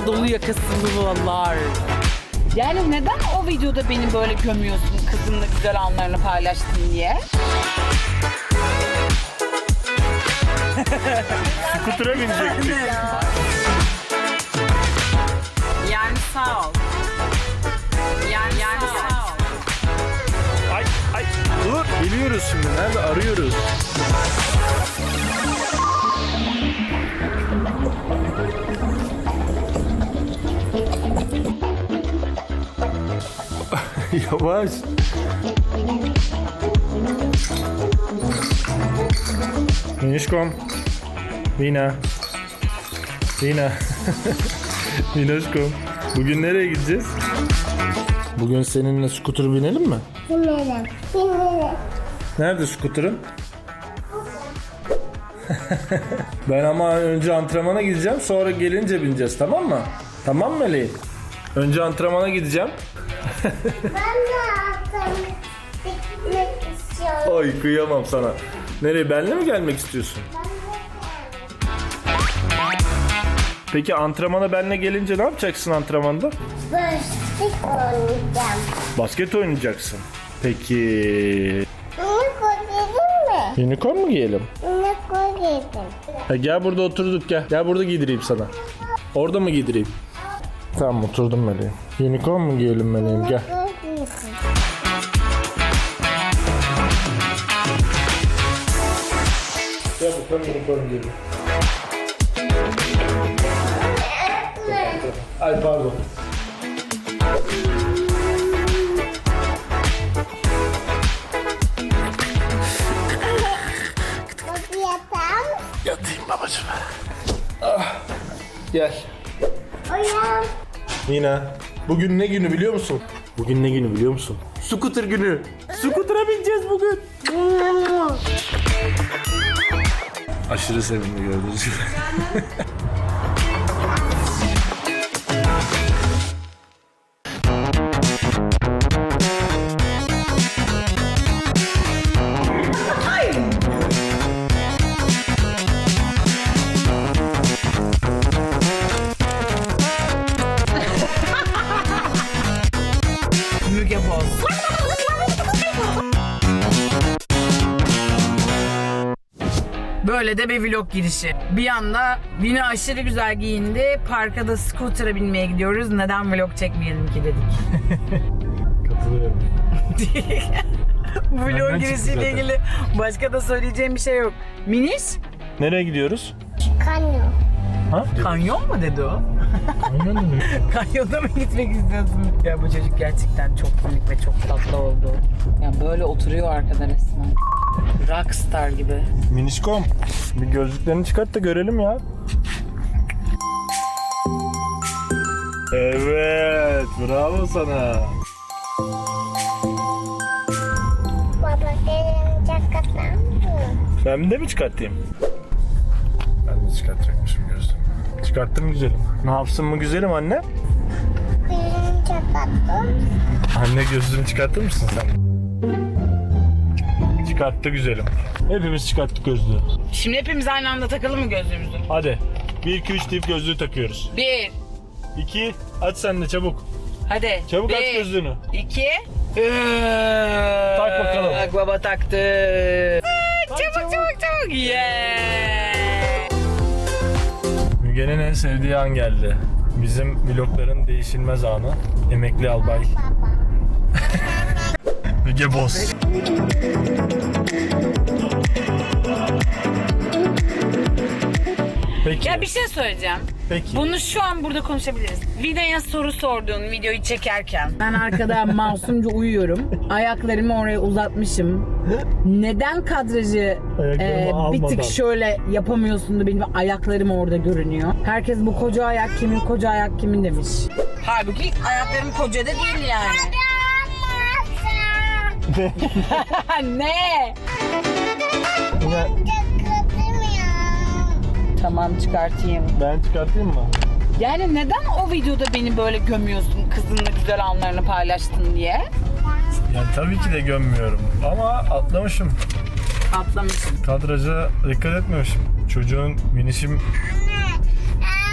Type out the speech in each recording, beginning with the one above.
Anadolu yakasılılar. Yani neden o videoda beni böyle gömüyorsun kızınla güzel anlarını paylaştın diye? Skutura binecektik. Yani sağ ol. Yani, yani sağ ol. Ay ay dur. Geliyoruz şimdi. Nerede? Arıyoruz. Yavaş. Minişkom. Lina. Lina. Minişkom. Bugün nereye gideceğiz? Bugün seninle skuter binelim mi? Nerede skuterın? ben ama önce antrenmana gideceğim sonra gelince bineceğiz tamam mı? Tamam mı Melih? Önce antrenmana gideceğim. Ben de altın gitmek istiyorum. Ay kıyamam sana. Nereye benle mi gelmek istiyorsun? Peki antrenmana benle gelince ne yapacaksın antrenmanda? Böşlük oynayacağım. Basket oynayacaksın. Peki Ne koyayım mi? unicorn mu giyelim? Ne koyayım? Ha, gel burada oturduk gel. Gel burada giydireyim sana. Orada mı giydireyim? Tamam oturdum Meleğim. Unicorn mu giyelim Meleğim gel. Gel bakalım unicorn giyelim. Ay pardon. Yatayım babacığım. Ah, gel. Uyan. Nina, bugün ne günü biliyor musun? Bugün ne günü biliyor musun? Scooter günü. Scooter'a bineceğiz bugün. Aşırı sevimli gördüğünüz gibi. Böyle de bir vlog girişi. Bir anda Vina aşırı güzel giyindi. Parka da scooter'a binmeye gidiyoruz. Neden vlog çekmeyelim ki dedik. Katılıyorum. Bu Benden vlog çıktı girişiyle zaten. ilgili başka da söyleyeceğim bir şey yok. Miniş? Nereye gidiyoruz? Kanyo. Ha? Kanyon mu dedi o? Aynen öyle. Kanyonda mı gitmek istiyorsun? Ya bu çocuk gerçekten çok komik ve çok tatlı oldu. Ya böyle oturuyor arkada resmen. Rockstar gibi. Minişkom. Bir gözlüklerini çıkart da görelim ya. Evet, bravo sana. Baba benim mı? Ben de mi çıkartayım? Ben de çıkartacakmışım gözlüğümü. Çıkarttım güzelim. Ne yapsın mı güzelim anne? Benim cekatım. Anne gözlüğünü çıkartır mısın sen? Çıkarttı güzelim. Hepimiz çıkarttık gözlüğü. Şimdi hepimiz aynı anda takalım mı gözlüğümüzü? Hadi. 1 2 3 deyip gözlüğü takıyoruz. Bir. 2 aç sen de çabuk. Hadi. Çabuk bir, aç gözlüğünü. İki. Tak bakalım. Bak baba taktı. Çabuk çabuk çabuk. Yeah. Müge'nin en sevdiği an geldi. Bizim vlogların değişilmez anı. Emekli albay. Müge Boz. Peki. Ya bir şey söyleyeceğim. Peki. Bunu şu an burada konuşabiliriz. Videoya soru sordun videoyu çekerken. Ben arkada masumca uyuyorum. Ayaklarımı oraya uzatmışım. Neden kadrajı e, bir tık şöyle yapamıyorsun da benim ayaklarım orada görünüyor. Herkes bu koca ayak kimin, koca ayak kimin demiş. Halbuki ayaklarım koca da değil yani. Ne? Cekatım ya. Tamam çıkartayım. ben çıkartayım mı? Yani neden o videoda beni böyle gömüyorsun kızınla güzel anlarını paylaştın diye? Yani tabii ki de gömmüyorum. Ama atlamışım. Atlamışsın. Kadraja dikkat etmemişim. Çocuğun minişim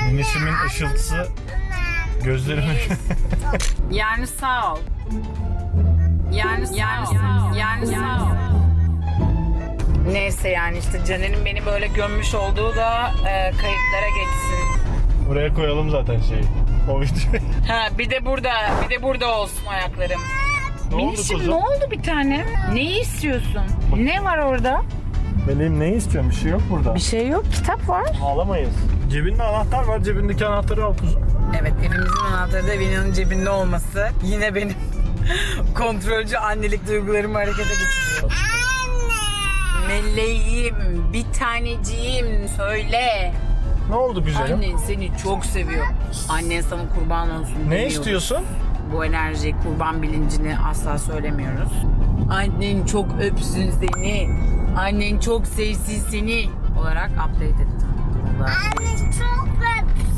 minişimin ışıltısı Gözlerimi... Yani sağ ol. Yani yani. Yani. Neyse yani işte Caner'in beni böyle gömmüş olduğu da e, kayıtlara geçsin. Buraya koyalım zaten şeyi. O videoyu. Ha bir de burada, bir de burada olsun ayaklarım. ne oldu Minişim ne oldu bir tane? Neyi istiyorsun? Ne var orada? Meleğim ne istiyorsun? Bir şey yok burada. Bir şey yok, kitap var. Ağlamayız. Cebinde anahtar var. Cebindeki anahtarı al kuzum. Evet, evimizin anahtarı da Vina'nın cebinde olması yine benim kontrolcü annelik duygularımı harekete geçiriyor. Meleğim, bir taneciğim söyle. Ne oldu güzelim? Annen seni çok seviyor. Annen sana kurban olsun. Ne demiyoruz. istiyorsun? Bu enerji, kurban bilincini asla söylemiyoruz. Annen çok öpsün seni. Annen çok sevsin seni olarak update ettim. Anne çok öpsün.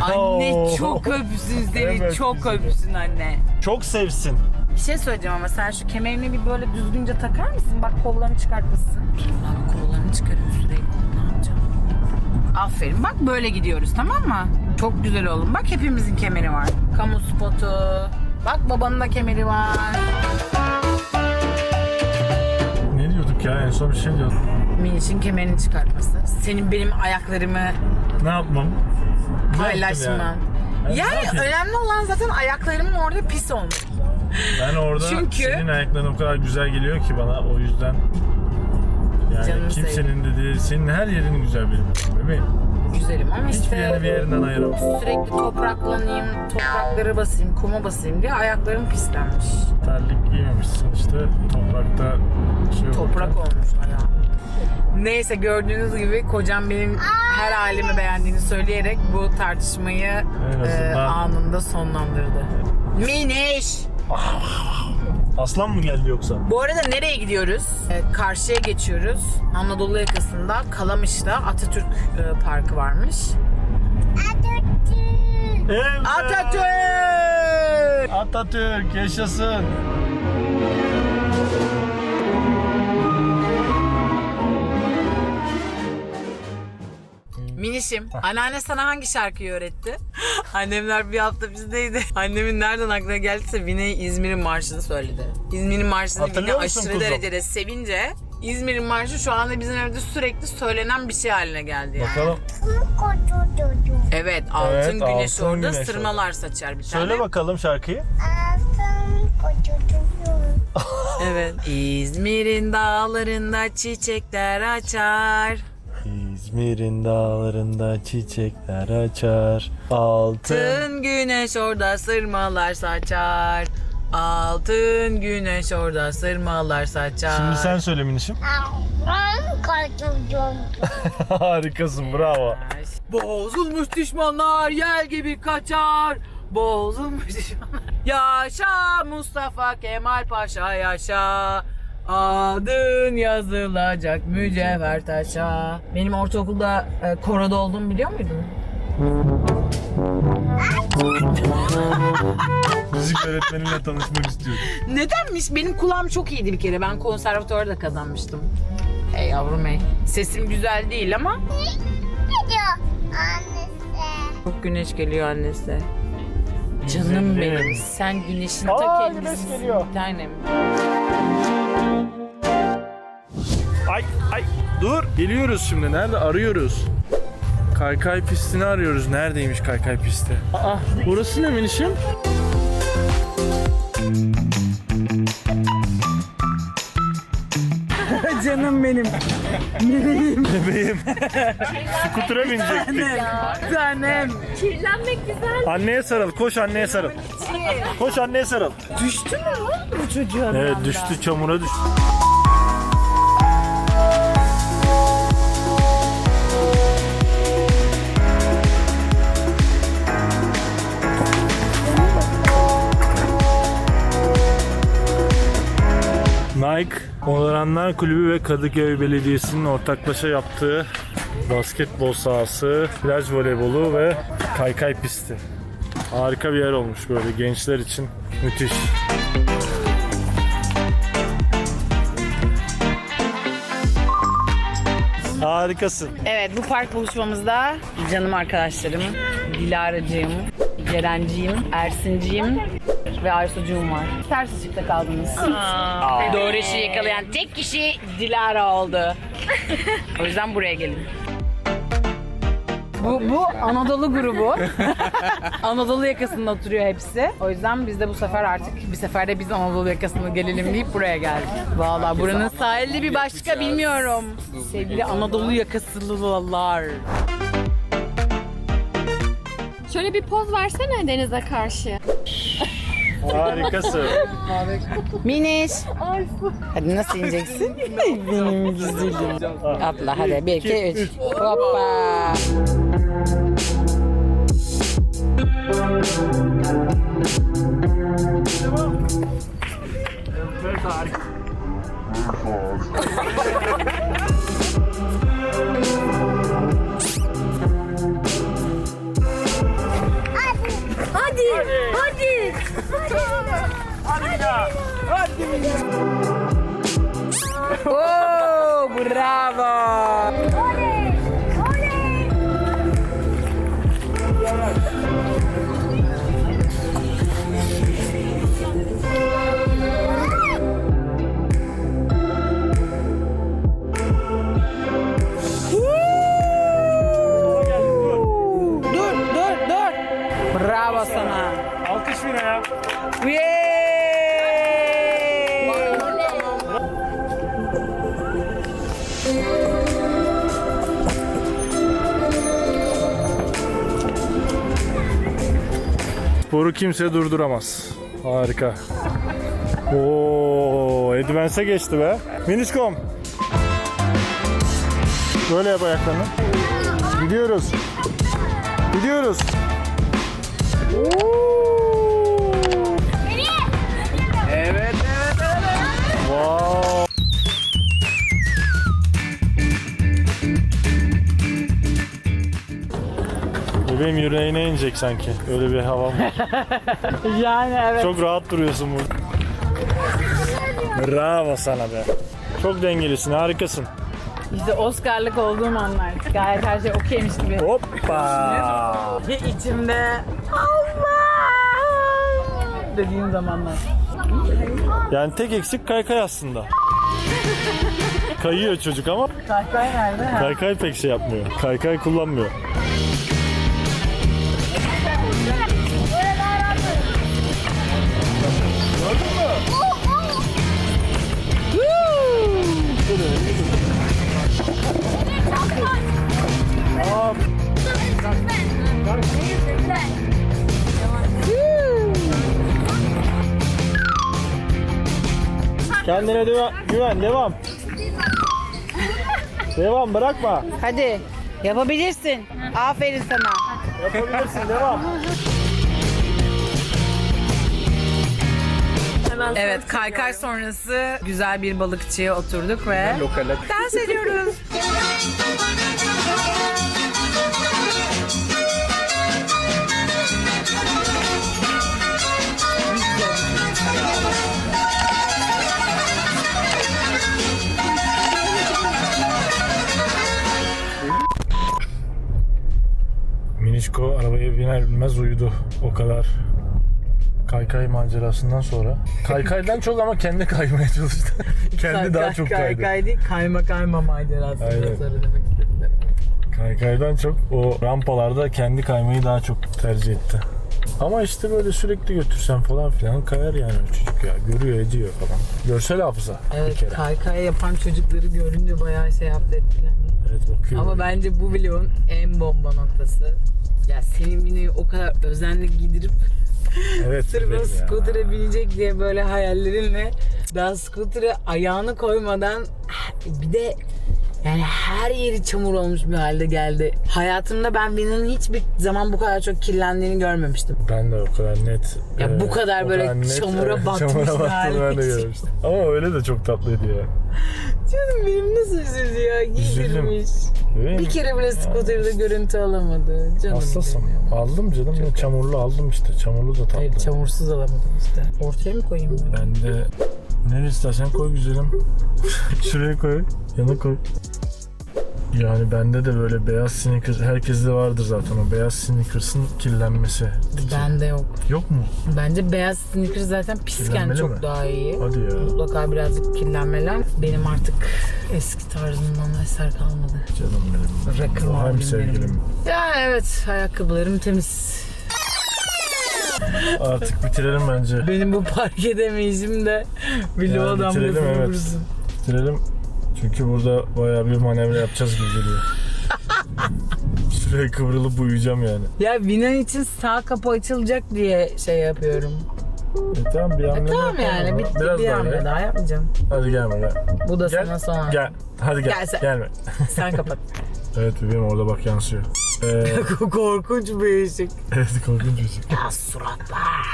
Anne çok öpsün seni, Evet, çok güzel. öpsün anne. Çok sevsin. Bir şey söyleyeceğim ama sen şu kemerini bir böyle düzgünce takar mısın? Bak kollarını çıkartmışsın. Abi kollarını çıkarıyor sürekli. Ne yapacağım? Aferin. Bak böyle gidiyoruz tamam mı? Çok güzel oğlum. Bak hepimizin kemeri var. Kamu spotu. Bak babanın da kemeri var. Ne diyorduk ya? En son bir şey diyorduk. Miniş'in kemerini çıkartması. Senin benim ayaklarımı Ne yapmam? Ne yaptım paylaşman. yani? Yani önemli olan zaten ayaklarımın orada pis olması. Ben orada Çünkü- senin ayakların o kadar güzel geliyor ki bana o yüzden yani Canım kimsenin de değil senin her yerin güzel benim bebeğim. Güzelim ama Hiçbir işte yerini bir yerinden ayıramam. sürekli topraklanayım, toprakları basayım, kuma basayım diye ayaklarım pislenmiş. Terlik giymemişsin işte toprakta şey Toprak olmuş ayağım. Neyse gördüğünüz gibi kocam benim her halimi beğendiğini söyleyerek bu tartışmayı En e, azından- anında sonlandırdı. Miniş! Aslan mı geldi yoksa? Bu arada nereye gidiyoruz? E, karşıya geçiyoruz. Anadolu yakasında Kalamış'ta Atatürk e, Parkı varmış. Atatürk. Evet. Atatürk! Atatürk yaşasın. Minişim, anneanne sana hangi şarkıyı öğretti? Annemler bir hafta bizdeydi. Annemin nereden aklına geldiyse Vine İzmir'in marşını söyledi. İzmir'in marşını Vine aşırı kuzum? derecede sevince İzmir'in marşı şu anda bizim evde sürekli söylenen bir şey haline geldi yani. Bakalım. Evet, altın Evet, güneş altın orada güneş sırmalar saçar bir tane. Söyle bakalım şarkıyı. Altın. Evet. İzmir'in dağlarında çiçekler açar. İzmir'in dağlarında çiçekler açar. Altın. Altın güneş orada sırmalar saçar. Altın güneş orada sırmalar saçar. Şimdi sen söyle minişim. Altın kocaman. Harikasın bravo. Bozulmuş düşmanlar yel gibi kaçar. Bozulmuş düşmanlar. Yaşa Mustafa Kemal Paşa yaşa. Adın yazılacak mücevher taşa. Benim ortaokulda e, koroda olduğumu biliyor muydun? Müzik öğretmeninle tanışmak istiyorum. Nedenmiş? Benim kulağım çok iyiydi bir kere. Ben konservatuvarda kazanmıştım. Ey yavrum ey. Sesim güzel değil ama Ne diyor annesi? çok güneş geliyor annesi. Canım benim. Sen güneşin Aa, ta güneş kendisisin geliyor. bir tanem. Ay ay dur. Geliyoruz şimdi. Nerede arıyoruz? Kaykay pistini arıyoruz. Neredeymiş kaykay pisti? Aa burası ne minişim? Canım benim. Bebeğim. Skutura binecektik. Tanem. Anneye sarıl. Koş anneye sarıl. Koş anneye sarıl. Düştü mü lan bu çocuğa? Evet düştü çamura düştü. Nike, Onuranlar Kulübü ve Kadıköy Belediyesi'nin ortaklaşa yaptığı basketbol sahası, plaj voleybolu ve kaykay pisti. Harika bir yer olmuş böyle gençler için. Müthiş. Harikasın. Evet bu park buluşmamızda canım arkadaşlarım, Dilara'cığım, Cerenciğim, Ersinciğim ve Aysucuğum var. Ters ışıkta kaldınız. Doğru işi yakalayan tek kişi Dilara oldu. o yüzden buraya gelin. Bu, bu Anadolu grubu. Anadolu yakasında oturuyor hepsi. O yüzden biz de bu sefer artık bir seferde biz Anadolu yakasına gelelim deyip buraya geldik. Valla buranın sahili bir başka bilmiyorum. Sevgili Anadolu yakasılılar. Şöyle bir poz versene denize karşı. Harikasın. Miniş. Hadi nasıl ineceksin? Benim güzelim. Atla hadi. Bir, iki, üç. Hoppa. Hadi. Hadi. Oo, bravo. Sporu kimse durduramaz. Harika. Oo, Advance'e geçti be. Minişkom. Böyle yap ayaklarını. Gidiyoruz. Gidiyoruz. Evet, Bebeğim yüreğine inecek sanki. Öyle bir hava var. Yani evet. Çok rahat duruyorsun burada. Bravo sana be. Çok dengelisin, harikasın. İşte Oscar'lık olduğum anlar. Gayet her şey okeymiş gibi. Hoppa! Ve içimde Allah dediğim zamanlar. Yani tek eksik kaykay aslında. Kayıyor çocuk ama Kaykay nerede? Kaykay pek şey yapmıyor. Kaykay kullanmıyor. Kendine güven, güven devam. Devam bırakma. Hadi yapabilirsin. Aferin sana. Yapabilirsin devam. Evet kaykay sonrası güzel bir balıkçıya oturduk ve dans ediyoruz. Minişko arabaya biner binmez uyudu. O kadar kaykay macerasından sonra. Kaykaydan çok ama kendi kaymaya çalıştı. kendi daha çok kaydı. Kaykay değil kayma kayma macerası. Aynen. demek istediler. Kaykaydan çok o rampalarda kendi kaymayı daha çok tercih etti. Ama işte böyle sürekli götürsen falan filan kayar yani o çocuk ya. Görüyor ediyor falan. Görsel hafıza bir Evet kere. kaykay yapan çocukları görünce bayağı şey yaptı etkilendi. Evet bakıyor. Ama bence bu vlogun en bomba noktası. Ya senin Mine'yi o kadar özenle giydirip evet, sırf evet scooter'a binecek diye böyle hayallerinle daha scooter'a ayağını koymadan bir de yani her yeri çamur olmuş bir halde geldi. Hayatımda ben Vina'nın hiçbir zaman bu kadar çok kirlendiğini görmemiştim. Ben de o kadar net. Ya e, bu kadar böyle çamura evet, batmış çamura battığını ben de görmüştüm. Ama öyle de çok tatlıydı ya. Canım benim nasıl üzüldü ya giydirmiş. Bir kere bile scooter'da görüntü alamadı. Canım Hassasım. benim. Aldım canım. ya, çamurlu aldım işte. Çamurlu da tatlı. Hayır çamursuz alamadım işte. Ortaya mı koyayım ben? Ben de nereye istersen koy güzelim. Şuraya koy. Yana koy. Yani bende de böyle beyaz sneakers, herkeste vardır zaten o beyaz sneakers'ın kirlenmesi. Bende yok. Yok mu? Bence beyaz sneaker zaten pisken Kirlenmeli çok mi? daha iyi. Hadi ya. Mutlaka birazcık kirlenmeler. Benim artık eski tarzımdan eser kalmadı. Canım benim. Rakım Hem abim sevgilim. benim. Ya evet ayakkabılarım temiz. Artık bitirelim bence. Benim bu park edemeyişim de vloğa Ya bitirelim, evet. vursun. Bitirelim. Çünkü burada bayağı bir manevra yapacağız gibi geliyor. Şuraya kıvrılıp uyuyacağım yani. Ya bina için sağ kapı açılacak diye şey yapıyorum. E tamam bir hamle Tamam yapalım yani bitti Biraz bir daha hamle ya. daha yapmayacağım. Hadi gelme gel. Bu da Gel. sana son. Gel. Hadi gel. Gel sen. Gelme. Sen kapat. Evet bebeğim orada bak yansıyor. Ee, Korkunç bir ışık. evet korkunç bir şey. Ya suratlar.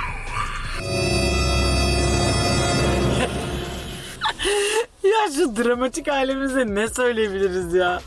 ya şu dramatik halimize ne söyleyebiliriz ya?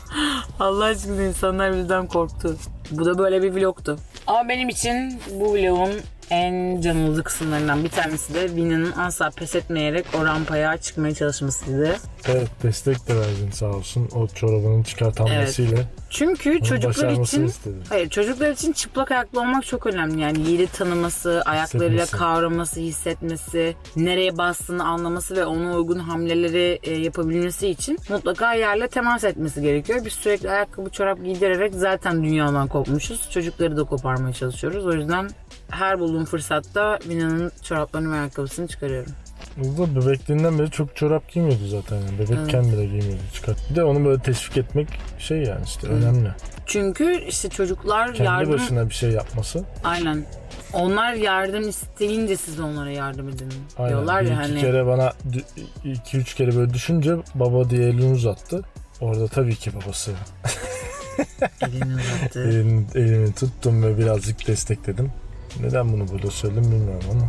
Allah aşkına insanlar bizden korktu. Bu da böyle bir vlogtu. Ama benim için bu vlogun en can alıcı kısımlarından bir tanesi de Vina'nın asla pes etmeyerek o rampaya çıkmaya çalışmasıydı. Evet destek de verdin sağ olsun. O çorabının çıkartanmasıyla. Çünkü Onu çocuklar için istedi. hayır çocuklar için çıplak ayaklı olmak çok önemli. Yani yeri tanıması, ayaklarıyla kavraması, hissetmesi, nereye bastığını anlaması ve ona uygun hamleleri e, yapabilmesi için mutlaka yerle temas etmesi gerekiyor. Biz sürekli ayakkabı çorap giydirerek zaten dünyadan kopmuşuz. Çocukları da koparmaya çalışıyoruz. O yüzden her bulduğum fırsatta Vina'nın çoraplarını ve ayakkabısını çıkarıyorum. O da bebekliğinden beri çok çorap giymiyordu zaten. Yani. Bebekken bile giymiyordu. Çıkart. Bir de onu böyle teşvik etmek şey yani işte önemli. Çünkü işte çocuklar Kendi yardım... başına bir şey yapması. Aynen. Onlar yardım isteyince siz onlara yardım edin Aynen. diyorlar ya hani. kere bana iki üç kere böyle düşünce baba diye elini uzattı. Orada tabii ki babası Elini uzattı. elini, elini tuttum ve birazcık destekledim. Neden bunu burada söyledim bilmiyorum ama.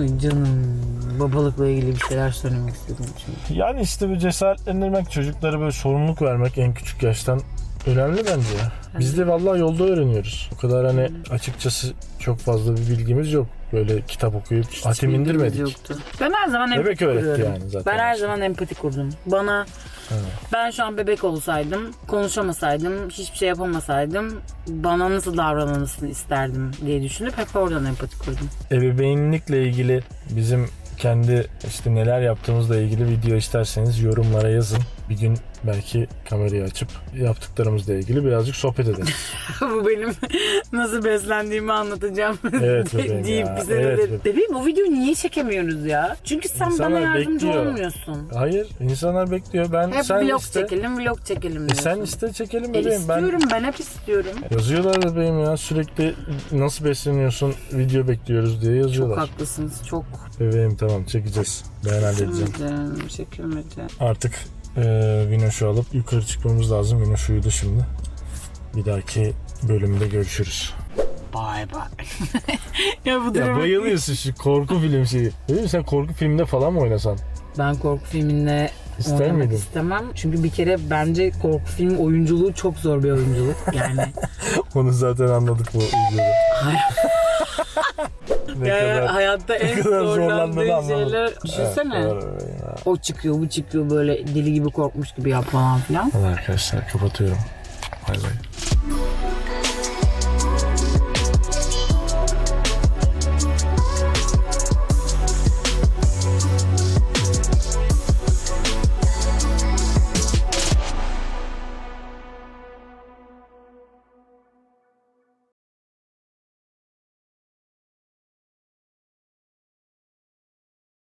Ay canım. Babalıkla ilgili bir şeyler söylemek istedim çünkü. Yani işte bir cesaretlendirmek, çocuklara böyle sorumluluk vermek en küçük yaştan önemli bence ya. Biz de vallahi yolda öğreniyoruz. O kadar hani açıkçası çok fazla bir bilgimiz yok. Böyle kitap okuyup hatim Bilgimiz indirmedik. Yoktu. Ben her zaman empati Bebek öğretti kuruyorum. yani zaten. Ben her zaman empati kurdum. Bana ben şu an bebek olsaydım, konuşamasaydım, hiçbir şey yapamasaydım bana nasıl davranılmasını isterdim diye düşünüp hep oradan empati kurdum. Ebeveynlikle ilgili bizim kendi işte neler yaptığımızla ilgili video isterseniz yorumlara yazın. Bir gün belki kamerayı açıp yaptıklarımızla ilgili birazcık sohbet ederiz. bu benim nasıl beslendiğimi anlatacağım Evet bebeğim deyip ya, bize evet de- bebeğim. Bebeğim bu videoyu niye çekemiyoruz ya? Çünkü sen bana İnsanlar yardımcı bekliyor. olmuyorsun. Hayır insanlar bekliyor. Ben Hep sen vlog iste. çekelim, vlog çekelim E diyorsun. sen iste çekelim E, bebeğim. ben istiyorum, ben... hep istiyorum. Yazıyorlar bebeğim ya sürekli nasıl besleniyorsun video bekliyoruz diye Çok yazıyorlar. haklısınız, çok. Bebeğim tamam çekeceğiz. Ben halledeceğim. Çekilmedi, çekilmedi. Artık e, Vinoş'u alıp yukarı çıkmamız lazım. Vinoş uyudu şimdi. Bir dahaki bölümde görüşürüz. Bay bay. ya bu Ya bayılıyorsun şu korku film şeyi. Değil mi sen korku filminde falan mı oynasan? Ben korku filminde İster oynamak miydin? istemem. Çünkü bir kere bence korku film oyunculuğu çok zor bir oyunculuk. Yani Onu zaten anladık bu videoda. ne yani hayatta en kadar zorlandığını zorlandığı anlamadım. şeyler. Evet, Düşünsene. doğru bebeğim ya. O çıkıyor, bu çıkıyor böyle deli gibi korkmuş gibi yap falan. Hadi arkadaşlar kapatıyorum. Bay bay.